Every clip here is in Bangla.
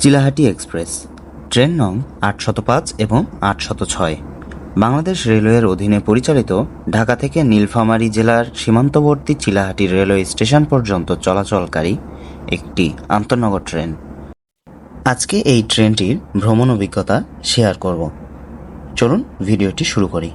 চিলাহাটি এক্সপ্রেস। ট্রেন নং আটশত পাঁচ এবং আটশত ছয়। বাংলাদেশ রেলওয়ের অধীনে পরিচালিত ঢাকা থেকে নীলফামারী জেলার সীমান্তবর্তী চিলাহাটি রেলওয়ে স্টেশন পর্যন্ত চলাচলকারী একটি আন্তনগর ট্রেন। আজকে এই ট্রেনটির ভ্রমণ অভিজ্ঞতা শেয়ার করব। চলুন ভিডিওটি শুরু করি।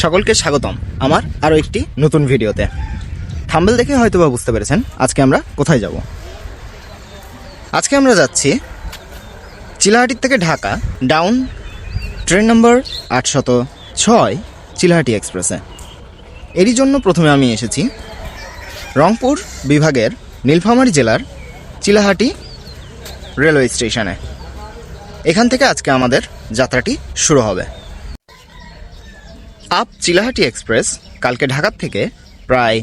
সকলকে স্বাগতম আমার আরও একটি নতুন ভিডিওতে। থাম্বেল দেখে হয়তো বা বুঝতে পেরেছেন আজকে আমরা কোথায় যাব। আজকে আমরা যাচ্ছি চিলাহাটির থেকে ঢাকা ডাউন ট্রেন নম্বর আটশত ছয় চিলাহাটি এক্সপ্রেসে। এরই জন্য প্রথমে আমি এসেছি রংপুর বিভাগের নীলফামারী জেলার চিলাহাটি রেলওয়ে স্টেশনে। এখান থেকে আজকে আমাদের যাত্রাটি শুরু হবে। আপ চিলাহাটি এক্সপ্রেস কালকে ঢাকার থেকে প্রায়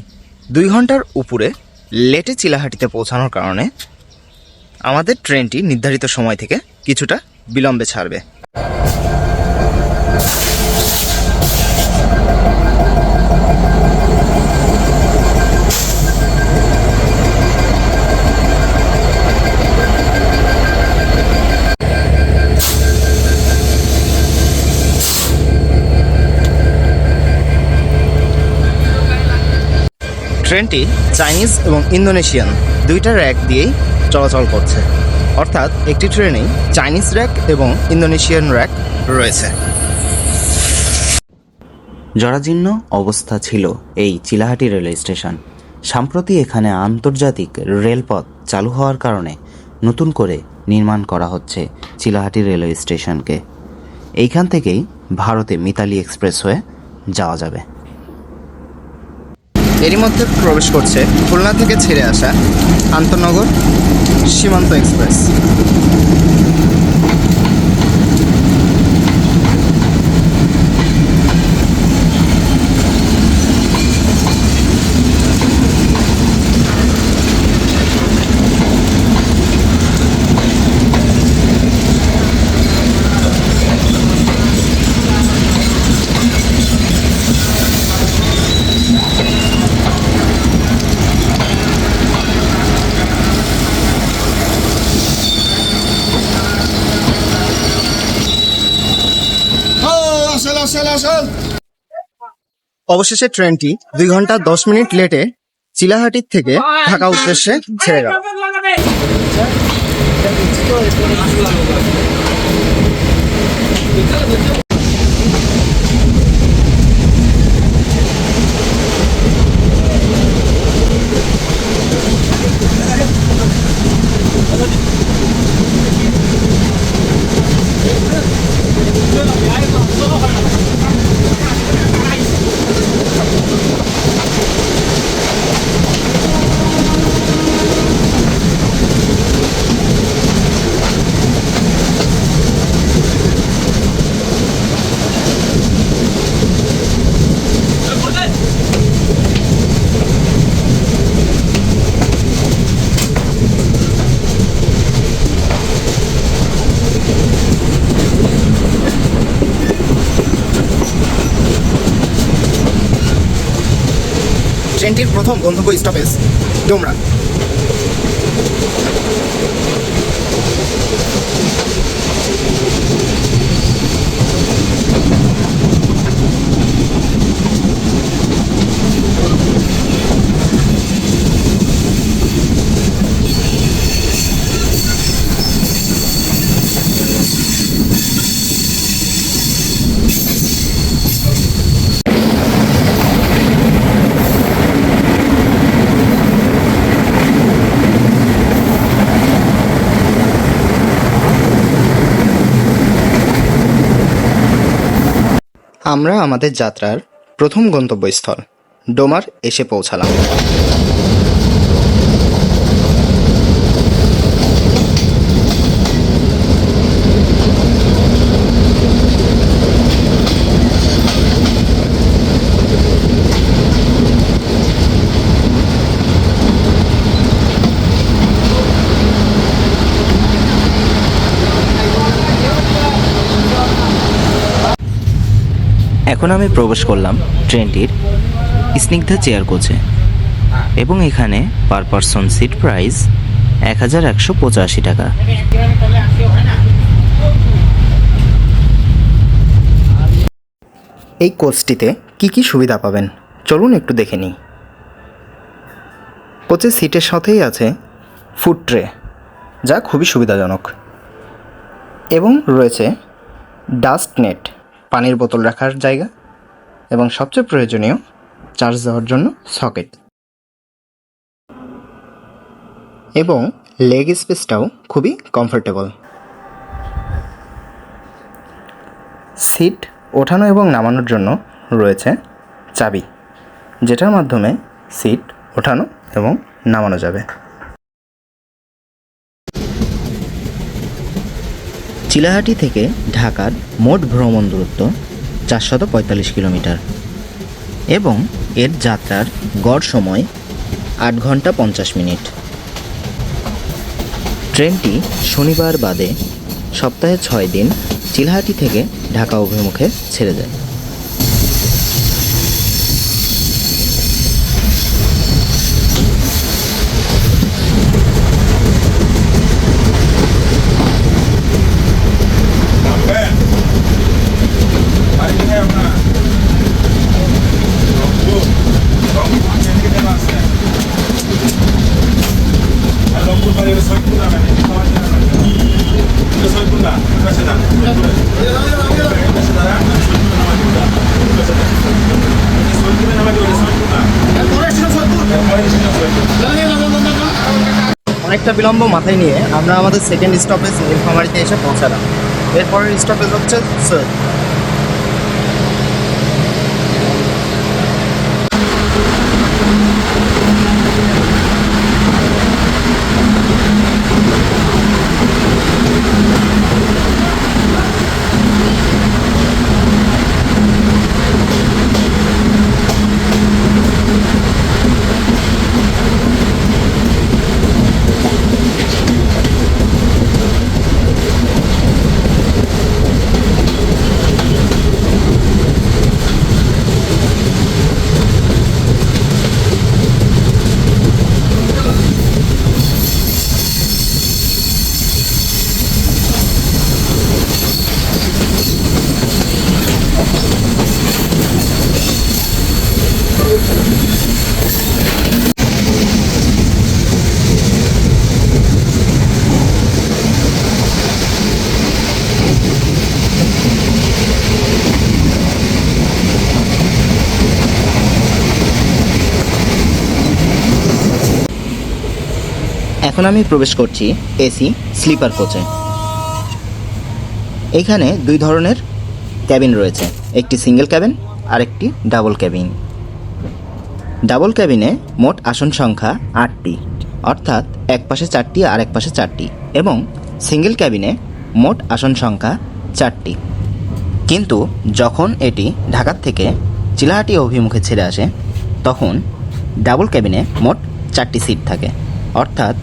দুই ঘণ্টার উপরে লেটে চিলাহাটিতে পৌঁছানোর কারণে আমাদের ট্রেনটি নির্ধারিত সময় থেকে কিছুটা বিলম্বে ছাড়বে। ট্রেনটি চাইনিজ এবং ইন্দোনেশিয়ান দুইটা র্যাক দিয়েই চলাচল করছে। অর্থাৎ একটি ট্রেনেই চাইনিজ র্যাক এবং ইন্দোনেশিয়ান র্যাক রয়েছে। জরাজীর্ণ অবস্থা ছিল এই চিলাহাটি রেলওয়ে স্টেশন। সম্প্রতি এখানে আন্তর্জাতিক রেলপথ চালু হওয়ার কারণে নতুন করে নির্মাণ করা হচ্ছে চিলাহাটি রেলওয়ে স্টেশনকে। এইখান থেকেই ভারতে মিতালি এক্সপ্রেস হয়ে যাওয়া যাবে। এরই মধ্যে প্রবেশ করছে খুলনা থেকে ছেড়ে আসা আন্তনগর সীমান্ত এক্সপ্রেস। অবশেষে ট্রেনটি দুই ঘণ্টা দশ মিনিট লেটে চিলাহাটির থেকে ঢাকা উদ্দেশ্যে ছেড়ে গেল। ট্রেনটির প্রথম গন্তব্য স্টপেজ ডোমরা। আমরা আমাদের যাত্রার প্রথম গন্তব্যস্থল ডোমার এসে পৌঁছালাম। এখন আমি প্রবেশ করলাম ট্রেনটির স্নিগ্ধা চেয়ার কোচে এবং এখানে পার পারসন সিট প্রাইস এক হাজার একশো পঁচাশি টাকা। এই কোচটিতে কি কি সুবিধা পাবেন? চলুন একটু দেখে নিই। কোচের সিটের সাথেই আছে ফুড ট্রে, যা খুবই সুবিধাজনক। এবং রয়েছে ডাস্ট নেট পানির বোতল রাখার জায়গা এবং সবচেয়ে প্রয়োজনীয় চার্জ দেওয়ার জন্য সকেট। এবং লেগ স্পেসটাও খুবই কমফোর্টেবল। সিট ওঠানো এবং নামানোর জন্য রয়েছে চাবি, যেটার মাধ্যমে সিট ওঠানো এবং নামানো যাবে। চিলাহাটি থেকে ঢাকার মোট ভ্রমণ দূরত্ব চারশত পঁয়তাল্লিশ কিলোমিটার এবং এর যাত্রার গড় সময় আট ঘণ্টা পঞ্চাশ মিনিট। ট্রেনটি শনিবার বাদে সপ্তাহে ছয় দিন চিলাহাটি থেকে ঢাকা অভিমুখে ছেড়ে যায়। অনেকটা বিলম্ব মাথায় নিয়ে আমরা আমাদের সেকেন্ড স্টপেজ নীলফামারিতে এসে পৌঁছালাম। এরপরের স্টপেজ হচ্ছে সৈয়দ এখন আমি প্রবেশ করছি এসি স্লিপার কোচে এখানে দুই ধরনের ক্যাবিন রয়েছে, একটি সিঙ্গেল ক্যাবিন আর একটি ডাবল ক্যাবিন ডাবল ক্যাবিনে মোট আসন সংখ্যা আটটি, অর্থাৎ এক পাশে চারটি আর এক পাশে চারটি, এবং সিঙ্গেল ক্যাবিনে মোট আসন সংখ্যা চারটি। কিন্তু যখন এটি ঢাকার থেকে চিলাহাটি অভিমুখে ছেড়ে আসে, তখন ডাবল ক্যাবিনে মোট চারটি সিট থাকে, অর্থাৎ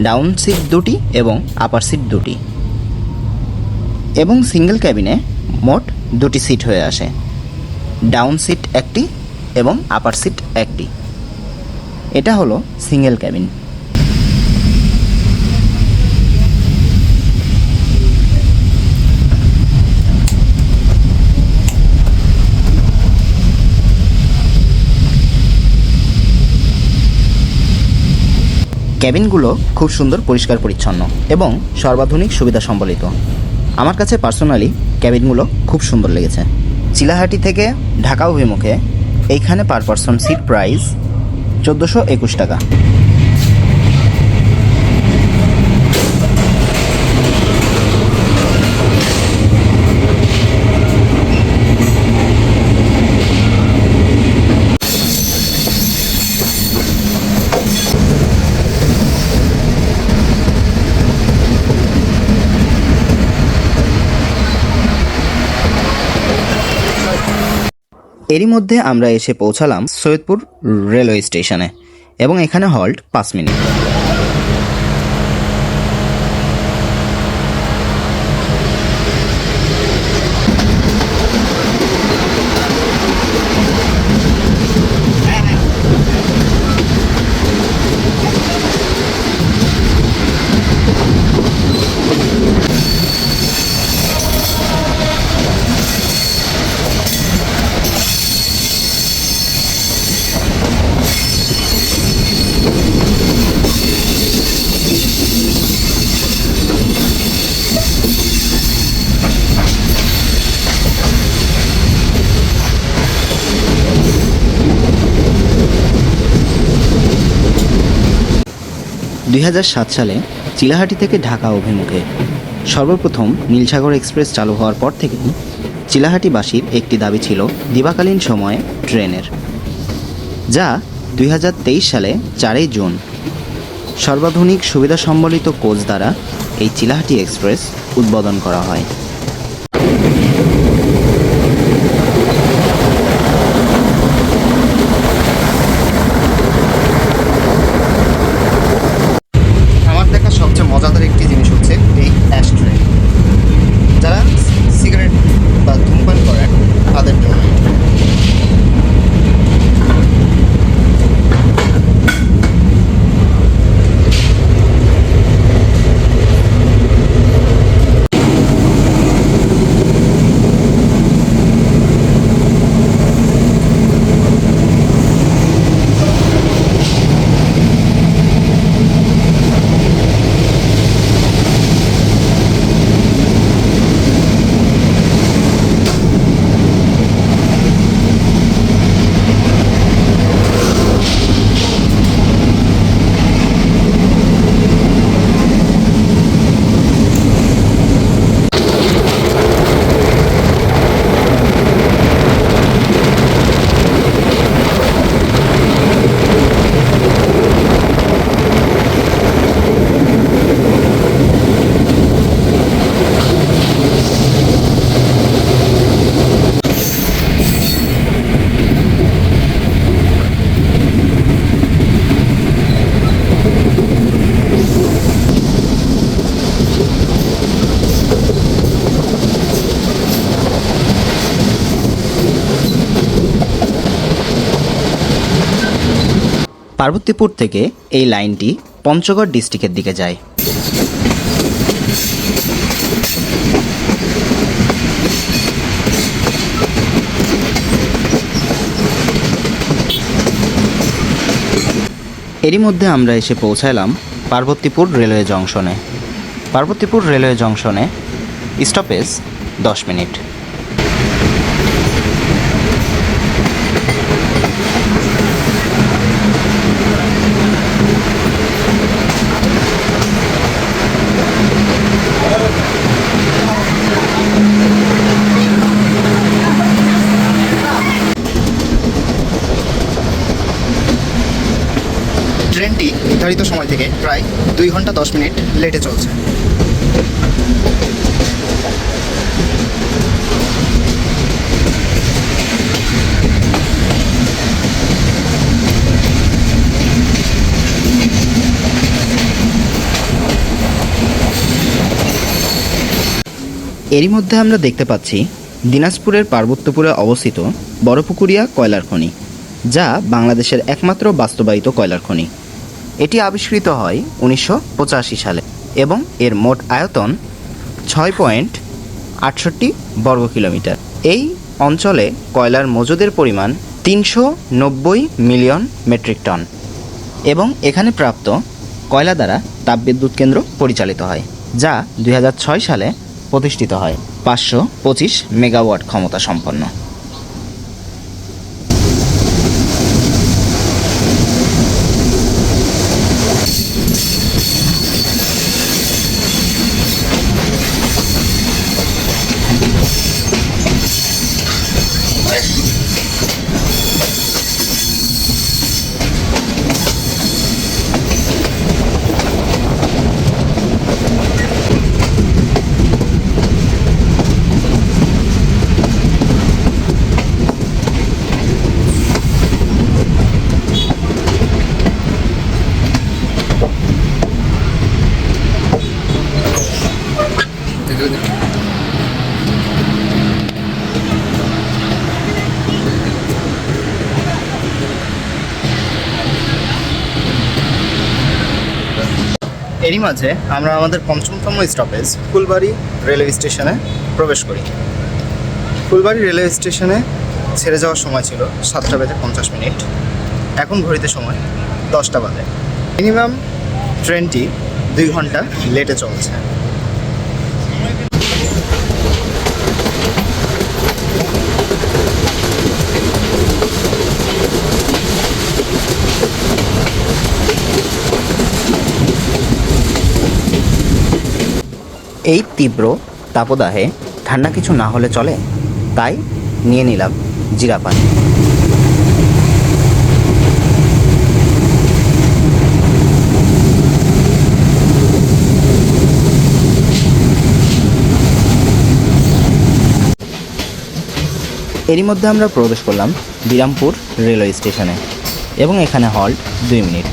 ডাউন সিট দুটি এবং আপার সিট দুটি। এবং সিঙ্গেল ক্যাবিনে মোট দুটি সিট হয়ে আসে। ডাউন সিট একটি এবং আপার সিট একটি। এটা হলো সিঙ্গেল ক্যাবিন। ক্যাবিনগুলো খুব সুন্দর, পরিষ্কার, পরিচ্ছন্ন এবং সর্বাধুনিক সুবিধা সম্বলিত। আমার কাছে পার্সোনালি ক্যাবিনগুলো খুব সুন্দর লেগেছে। চিলাহাটি থেকে ঢাকা অভিমুখে এইখানে পার পারসন সিট প্রাইস চোদ্দোশো একুশ টাকা। এরই মধ্যে আমরা এসে পৌঁছালাম সৈয়দপুর রেলওয়ে স্টেশনে এবং এখানে হল্ট পাঁচ মিনিট। দুই হাজার সাত সালে চিলাহাটি থেকে ঢাকা অভিমুখে। সর্বপ্রথম নীলসাগর এক্সপ্রেস চালু হওয়ার পর থেকে চিলাহাটিবাসীর একটি দাবি ছিল দিবাকালীন সময়ে ট্রেনের। যা দুই হাজার তেইশ সালে চারই জুন। সর্বাধুনিক সুবিধা সম্বলিত কোচ দ্বারা এই চিলাহাটি এক্সপ্রেস উদ্বোধন করা হয় আমার দেখা সবচেয়ে মজাদার একটি জিনিস হচ্ছে এই অ্যাশ ট্রে যারা সিগারেট বা ধূমপান করেন তাদের জন্য পার্বতীপুর থেকে এই লাইনটি পঞ্চগড় ডিস্ট্রিক্টের দিকে যায়। এরই মধ্যে আমরা এসে পৌঁছালাম পার্বতীপুর রেলওয়ে জংশনে। পার্বতীপুর রেলওয়ে জংশনে স্টপেজ দশ মিনিট ট্রেনটি নির্ধারিত সময় থেকে প্রায় দুই ঘণ্টা দশ মিনিট লেটে চলছে। এরই মধ্যে আমরা দেখতে পাচ্ছি দিনাজপুরের পার্বত্যপুরে অবস্থিত বড়পুকুরিয়া কয়লার খনি, যা বাংলাদেশের একমাত্র বাস্তবায়িত কয়লার খনি। এটি আবিষ্কৃত হয় উনিশশো পঁচাশি সালে এবং এর মোট আয়তন ছয় পয়েন্ট আটষট্টি বর্গ কিলোমিটার। এই অঞ্চলে কয়লার মজুদের পরিমাণ তিনশো নব্বই মিলিয়ন মেট্রিক টন এবং এখানে প্রাপ্ত কয়লা দ্বারা তাপবিদ্যুৎ কেন্দ্র পরিচালিত হয়, যা দু হাজার ছয় সালে প্রতিষ্ঠিত হয়। পাঁচশো পঁচিশ মেগাওয়াট ক্ষমতা সম্পন্ন। এরই মাঝে আমরা আমাদের পঞ্চমতম স্টপেজ ফুলবাড়ি রেলওয়ে স্টেশনে প্রবেশ করি। ফুলবাড়ি রেলওয়ে স্টেশনে ছেড়ে যাওয়ার সময় ছিল সাতটা বেজে পঞ্চাশ মিনিট। এখন ঘড়িতে সময় দশটা বাজে। মিনিমাম ট্রেনটি দুই ঘণ্টা লেটে চলছে। এই তীব্র তাপদাহে ঠান্ডা কিছু না হলে চলে, তাই নিয়ে নিলাম জিরা পানি এরই মধ্যে আমরা প্রবেশ করলাম বিরামপুর রেলওয়ে স্টেশনে, এবং এখানে হল্ট দুই মিনিট।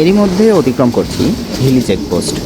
এরই মধ্যে অতিক্রম করছি হিলি চেকপোস্ট।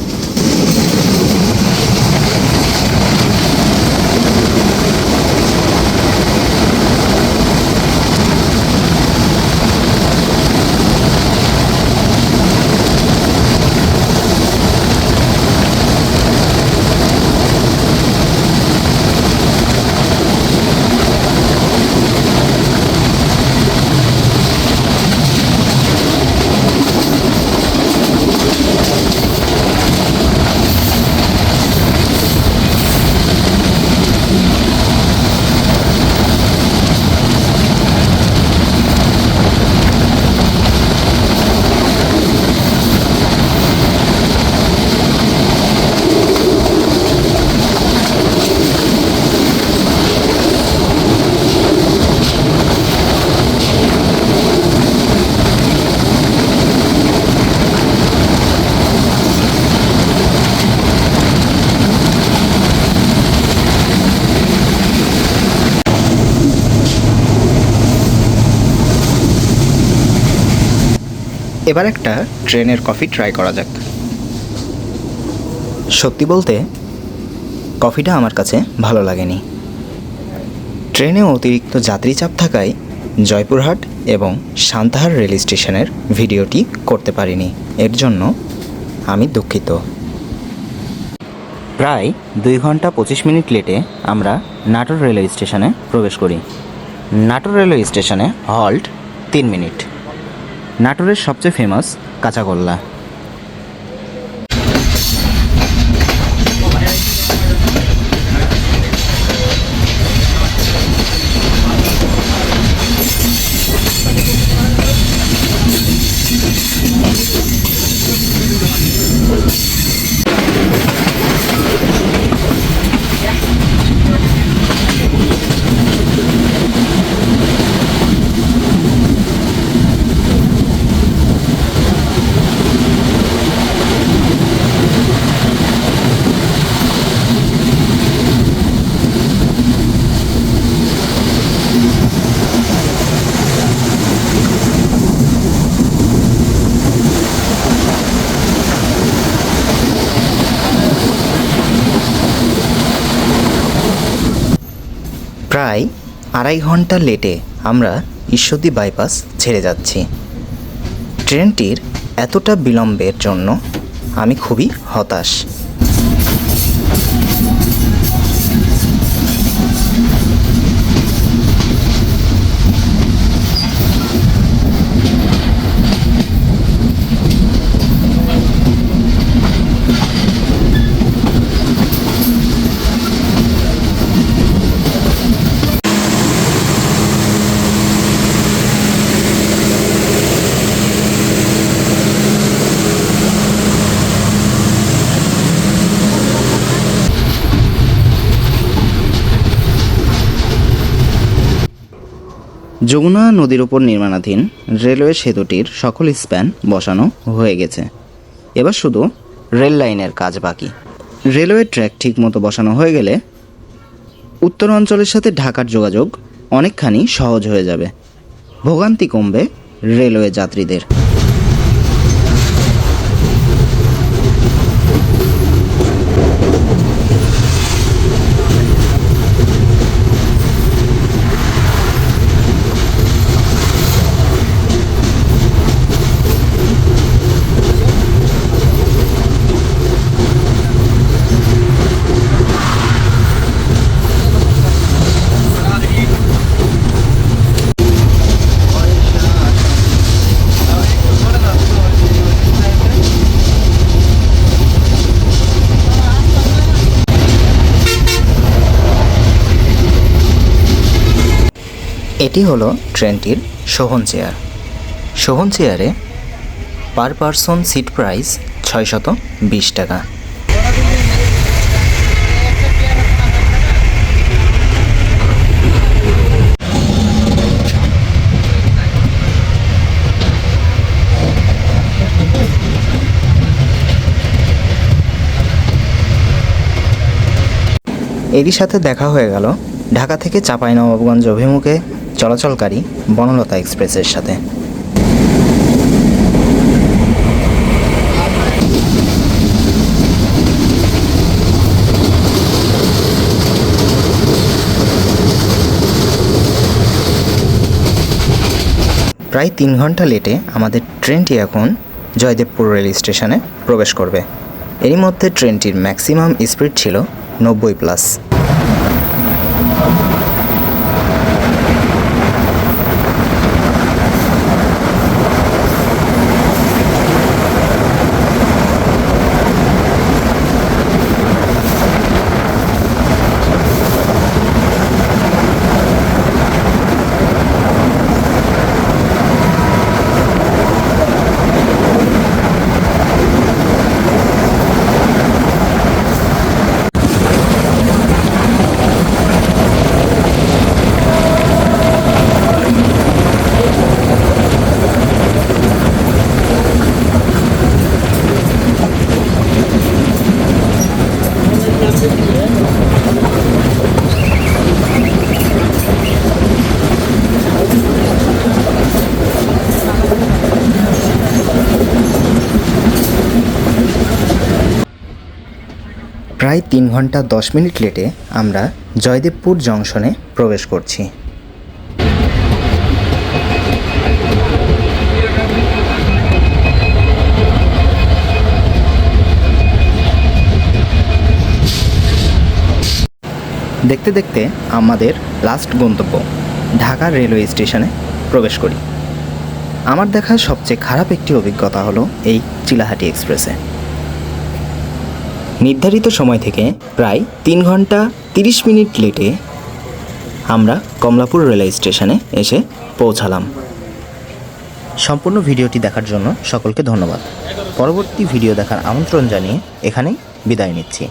এবার একটা ট্রেনের কফি ট্রাই করা যাক। সত্যি বলতে, কফিটা আমার কাছে ভালো লাগেনি। ট্রেনে অতিরিক্ত যাত্রী চাপ থাকায় জয়পুরহাট এবং সান্তাহার রেল স্টেশনের ভিডিওটি করতে পারিনি। এর জন্য আমি দুঃখিত। প্রায় দুই ঘণ্টা পঁচিশ মিনিট লেটে আমরা নাটোর রেলওয়ে স্টেশনে প্রবেশ করি। নাটোর রেলওয়ে স্টেশনে হল্ট তিন মিনিট। নাটোরের সবচেয়ে ফেমাস কাঁচাগোল্লা প্রায় আড়াই ঘণ্টা লেটে আমরা ঈশ্বরদী বাইপাস ছেড়ে যাচ্ছি। ট্রেনটির এতটা বিলম্বের জন্য আমি খুবই হতাশ। যমুনা নদীর উপর নির্মাণাধীন রেলওয়ে সেতুটির সকল স্প্যান বসানো হয়ে গেছে। এবার শুধু রেল লাইনের কাজ বাকি। রেলওয়ে ট্র্যাক ঠিকমতো বসানো হয়ে গেলে উত্তর অঞ্চলের সাথে ঢাকার যোগাযোগ অনেকখানি সহজ হয়ে যাবে। ভোগান্তি কমবে রেলওয়ে যাত্রীদের। এটি হলো ট্রেনটির শোভন চেয়ার। শোভন চেয়ারে পার পারসন সিট প্রাইস ছয়শত বিশ টাকা। এরই সাথে দেখা হয়ে গেল ঢাকা থেকে চাঁপাইনবাবগঞ্জ অভিমুখে চলাচলকারী বনলতা এক্সপ্রেসের সাথে। প্রায় তিন ঘণ্টা লেটে আমাদের ট্রেনটি এখন জয়দেবপুর রেল স্টেশনে প্রবেশ করবে। এরই মধ্যে ট্রেনটির ম্যাক্সিমাম স্পিড ছিল নব্বই প্লাস। প্রায় তিন ঘণ্টা দশ মিনিট লেটে আমরা জয়দেবপুর জংশনে প্রবেশ করছি। দেখতে দেখতে আমাদের লাস্ট গন্তব্য, ঢাকা রেলওয়ে স্টেশনে প্রবেশ করি। আমার দেখা সবচেয়ে খারাপ একটি অভিজ্ঞতা হলো এই চিলাহাটি এক্সপ্রেসে নির্ধারিত সময় থেকে প্রায় তিন ঘণ্টা তিরিশ মিনিট লেটে আমরা কমলাপুর রেলওয়ে স্টেশনে এসে পৌঁছালাম। সম্পূর্ণ ভিডিওটি দেখার জন্য সকলকে ধন্যবাদ। পরবর্তী ভিডিও দেখার আমন্ত্রণ জানিয়ে এখানেই বিদায় নিচ্ছি।